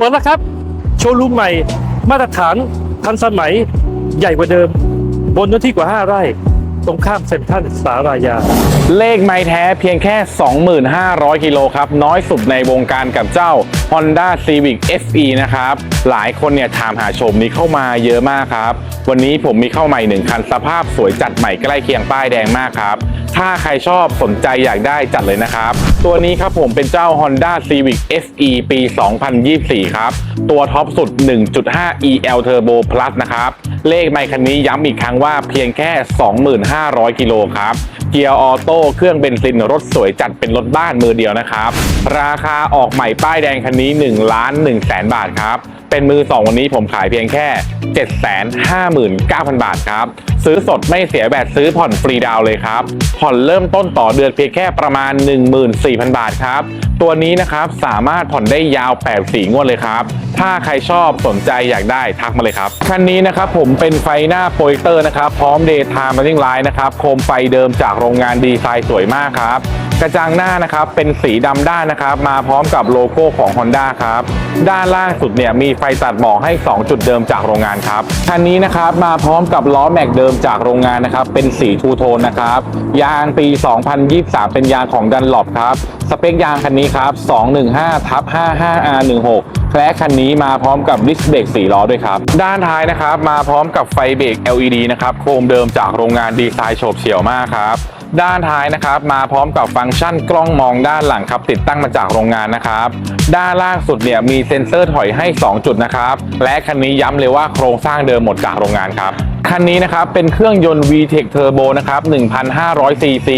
เปิดแล้วครับ โชว์รูมใหม่ มาตรฐานทันสมัยใหญ่กว่าเดิม บนเนื้อที่กว่า 5 ไร่ ตรงข้ามเซ็นทรัลสารายา เลขไม้แท้เพียงแค่ 2500กิโลครับ น้อยสุดในวงการกับเจ้า Honda Civic FE นะครับ หลายคนเนี่ยถามหาชมนี้เข้ามาเยอะมากครับ วันนี้ผมมีเข้าใหม่หนึ่งคันสภาพสวยจัดใหม่ใกล้เคียงป้ายแดงมากครับ ถ้าใครชอบสนใจอยากได้จัดเลยนะครับ ตัวนี้ครับผมเป็นเจ้า Honda Civic FE ปี 2024 ครับ ตัวท็อปสุด 1.5 EL Turbo Plus นะครับ เลขไมค์คันนี้ย้ำอีกครั้งว่าเพียงแค่ 2500กิโลครับ เกียร์ออโต้เครื่องเบนซินรถสวยจัดเป็นรถบ้านมือเดียวนะครับ ราคาออกใหม่ป้ายแดงคันนี้1ล้าน1แสนบาทครับ เป็นมือ 2 วันนี้ผมขายเพียงแค่ 759,000 บาทครับซื้อสดไม่เสียแบบซื้อผ่อนฟรีดาวเลยครับ ผ่อนเริ่มต้นต่อเดือนเพียงแค่ประมาณ 14,000 บาทครับ ตัวนี้นะครับสามารถผ่อนได้ยาว 84 งวดเลยครับ ถ้าใครชอบสนใจอยากได้ทักมาเลยครับคันนี้นะครับผมเป็นไฟหน้าโปรเจคเตอร์นะครับ พร้อม Daytime Running Light นะครับโคมไฟเดิมจากโรงงานดีไซน์สวยมากครับกระจังหน้านะครับเป็นสีดำด้านนะครับ มาพร้อมกับโลโก้ของ Honda ครับ ด้านล่างสุดเนี่ยมีไฟตัดหมอกให้ 2 จุดเดิมจากโรงงานครับคันนี้นะครับมาพร้อมกับล้อแม็กเดิมมจากโรงงานนะครับ เป็นสีทูโทนนะครับ ยางปี 2023 เป็นยางของดันหลบครับ สเปคยางคันนี้ครับ 215ทับ 55R16 แคละคันนี้มาพร้อมกับดิสเบรก4ล้อด้วยครับ ด้านท้ายนะครับ มาพร้อมกับไฟเบรก LED นะครับ โครมเดิมจากโรงงานดีไซน์โฉบเฉี่ยวมากครับด้านท้ายนะครับ มาพร้อมกับฟังก์ชันกล้องมองด้านหลังครับ ติดตั้งมาจากโรงงานนะครับ ด้านล่างสุดเนี่ยมีเซ็นเซอร์ถอยให้ 2 จุดนะครับ และคันนี้ย้ำเลยว่าโครงสร้างเดิมหมดจากโรงงานครับ คันนี้นะครับเป็นเครื่องยนต์ VTEC Turbo นะครับ1,500 cc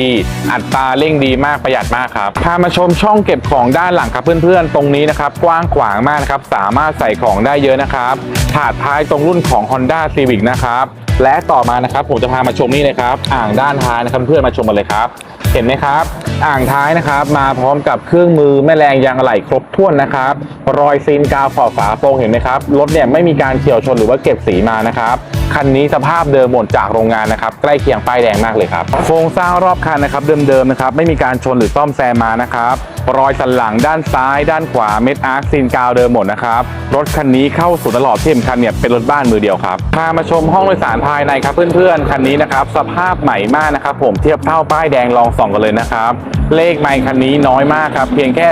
อัตราเร่งดีมากประหยัดมากครับ พามาชมช่องเก็บของด้านหลังครับเพื่อนๆ ตรงนี้นะครับกว้างขวางมากนะครับสามารถใส่ของได้เยอะนะครับถาดท้ายตรงรุ่นของ Honda Civic นะครับและต่อมานะครับผมจะพามาชมนี่นะครับอ่างด้านท้ายนะครับเพื่อนๆมาชมกันเลยครับ เห็นไหมครับ อ่างท้ายนะครับ มาพร้อมกับเครื่องมือแม่แรงยางอะไหล่ครบถ้วนนะครับ รอยซีนกาวขอบฝาโปรงเห็นไหมครับรถเนี่ยไม่มีการเฉี่ยวชนหรือว่าเก็บสีมานะครับคันนี้สภาพเดิมหมดจากโรงงานนะครับใกล้เคียงป้ายแดงมากเลยครับโครงสร้างรอบคันนะครับเดิมๆนะครับไม่มีการชนหรือซ่อมแซมมานะครับรอยสันหลังด้านซ้ายด้านขวาเม็ดอาร์คซีนกาวเดิมหมดนะครับ รถคันนี้เข้าสู่ตลอดที่สำคัญเนี่ยเป็นรถบ้านมือเดียวครับพามาชมห้องโดยสารภายในครับเพื่อนๆคันนี้นะครับสภาพใหม่มากนะครับผมเทียบเท่าป้ายแดงลองส่องกันเลยนะครับเลขไมค์คันนี้น้อยมากครับ เพียงแค่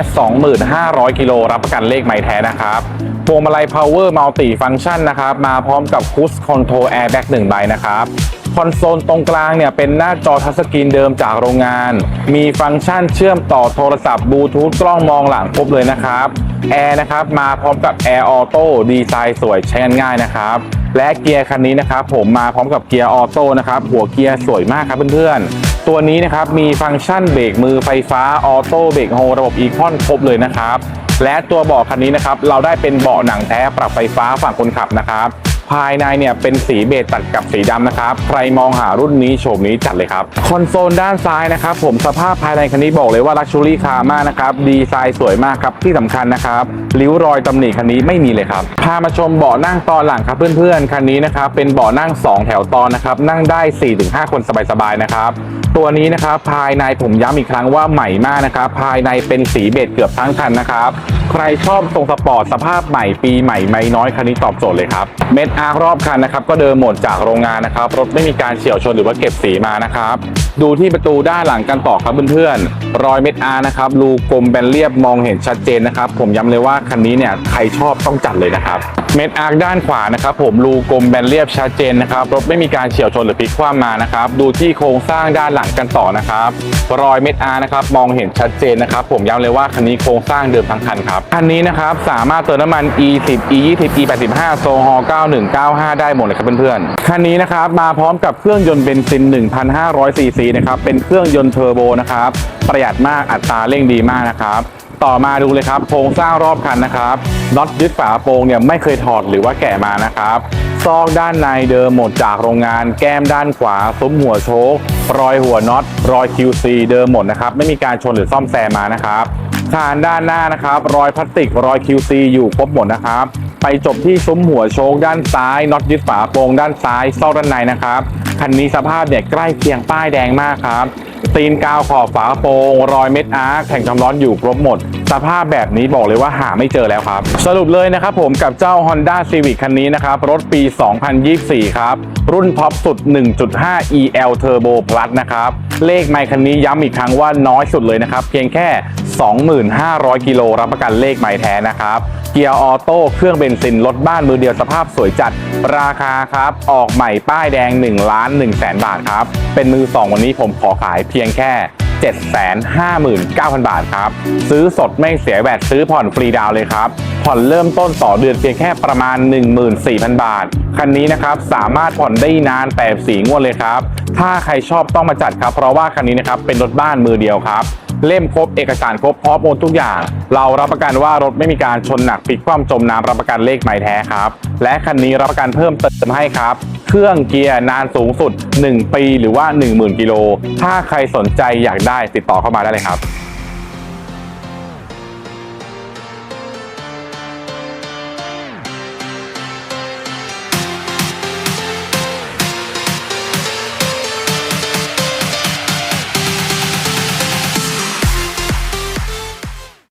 25,000 กิโลรับประกันเลขไมค์แท้นะครับพวงมาลัย power multi function นะครับมาพร้อมกับ cruise control airbag 1ใบนะครับ คอนโซลตรงกลางเนี่ยเป็นหน้าจอทัชสกรีนเดิมจากโรงงาน มีฟังก์ชันเชื่อมต่อโทรศัพท์บลูทูธกล้องมองหลังครบเลยนะครับแอร์นะครับมาพร้อมกับแอร์ออโต้ดีไซน์สวยใช้งานง่ายนะครับและเกียร์คันนี้นะครับผมมาพร้อมกับเกียร์ออโต้นะครับหัวเกียร์สวยมากครับเพื่อนๆ ตัวนี้นะครับมีฟังก์ชันเบรกมือไฟฟ้าออโต้เบรกโฮระบบอีคอนครบเลยนะครับและตัวเบาะคันนี้นะครับเราได้เป็นเบาะหนังแท้ปรับไฟฟ้าฝั่งคนขับนะครับ ภายในเนี่ยเป็นสีเบจตัดกับสีดำนะครับ ใครมองหารุ่นนี้โฉมนี้จัดเลยครับ คอนโซลด้านซ้ายนะครับ ผมสภาพภายในคันนี้บอกเลยว่าลักชัวรี่คาร์มากนะครับ ดีไซน์สวยมากครับ ที่สำคัญนะครับริ้วรอยตำหนิคันนี้ไม่มีเลยครับ พามาชมเบาะนั่งตอนหลังครับเพื่อนๆ คันนี้นะครับ เป็นเบาะนั่ง 2 แถวตอนนะครับ นั่งได้ 4-5 คนสบายๆ นะครับตัวนี้นะครับภายในผมย้ำอีกครั้งว่าใหม่มากนะครับ ภายในเป็นสีเบจเกือบทั้งคันนะครับ ใครชอบทรงสปอร์ตสภาพใหม่ปีใหม่ไม่น้อยคันนี้ตอบโจทย์เลยครับ เม็ดอาร์ครอบคันนะครับก็เดิมหมดจากโรงงานนะครับ รถไม่มีการเฉี่ยวชนหรือว่าเก็บสีมานะครับ ดูที่ประตูด้านหลังกันต่อครับเพื่อนๆรอยเม็ดอาร์นะครับรูกลมแบนเรียบมองเห็นชัดเจนนะครับ ผมย้ำเลยว่าคันนี้เนี่ยใครชอบต้องจัดเลยนะครับเม็ดอาร์คด้านขวานะครับผมรูกลมแบนเรียบชัดเจนนะครับรถไม่มีการเฉี่ยวชนหรือพลิกคว่ำมานะครับดูที่โครงสร้างด้านหลังกันต่อนะครับ รอยเม็ดอาร์นะครับมองเห็นชัดเจนนะครับ ผมย้ำเลยว่าคันนี้โครงสร้างเดิมทั้งคันครับคันนี้นะครับสามารถเติมน้ำมัน E10 E20 E85 โซฮอ9195 ได้หมดเลยครับเพื่อนๆคันนี้นะครับมาพร้อมกับเครื่องยนต์เบนซิน 1,500ซีซีนะครับเป็นเครื่องยนต์เทอร์โบนะครับประหยัดมากอัตราเร่งดีมากนะครับ ต่อมาดูเลยครับโครงสร้างรอบคันนะครับน็อตยึดฝาโปรงเนี่ยไม่เคยถอดหรือว่าแกะมานะครับซอกด้านในเดิมหมดจากโรงงาน แก้มด้านขวาซุ้มหัวโชครอยหัวน็อตรอย QC เดิมหมดนะครับ ไม่มีการชนหรือซ่อมแซมมานะครับคานด้านหน้านะครับ รอยพลาสติกรอย QC อยู่ครบหมดนะครับ ไปจบที่ซุ้มหัวโชคด้านซ้ายน็อตยึดฝาโปรงด้านซ้ายซอกด้านในนะครับคันนี้สภาพเนี่ยใกล้เคียงป้ายแดงมากครับ ตีนกาวขอบฝากระโปรงรอยเม็ดอาร์คแข่งความร้อนอยู่ครบหมด สภาพแบบนี้บอกเลยว่าหาไม่เจอแล้วครับ สรุปเลยนะครับผมกับเจ้า Honda Civic คันนี้นะครับ รถปี 2024 ครับ รุ่นท็อปสุด 1.5 EL Turbo Plus นะครับ เลขไมค์คันนี้ย้ำอีกครั้งว่าน้อยสุดเลยนะครับ เพียงแค่ 25,000 กิโลรับประกันเลขไมค์แท้นะครับ เกียร์ออโต้เครื่องเบนซินรถบ้านมือเดียวสภาพสวยจัด ราคาครับ ออกใหม่ป้ายแดง1ล้าน1แสนบาทครับ เป็นมือ 2 วันนี้ผมขอขายเพียงแค่759,000 บาทครับ ซื้อสดไม่เสียแวดซื้อผ่อนฟรีดาวเลยครับ ผ่อนเริ่มต้นต่อเดือนเพียงแค่ประมาณ 14,000 บาท คันนี้นะครับสามารถผ่อนได้นานแต่สีงวดเลยครับ ถ้าใครชอบต้องมาจัดครับ เพราะว่าคันนี้นะครับเป็นรถบ้านมือเดียวครับ เล่มครบเอกสารครบพร้อมโอนทุกอย่าง เรารับประกันว่ารถไม่มีการชนหนักปิดคว่ำจมน้ำรับประกันเลขหม่แท้ครับ และคันนี้รับประกันเพิ่มเติมให้ครับ เครื่องเกียร์นานสูงสุด 1 ปีหรือว่า 10,000 กิโล ถ้าใครสนใจอยากได้ติดต่อเข้ามาได้เลยครับ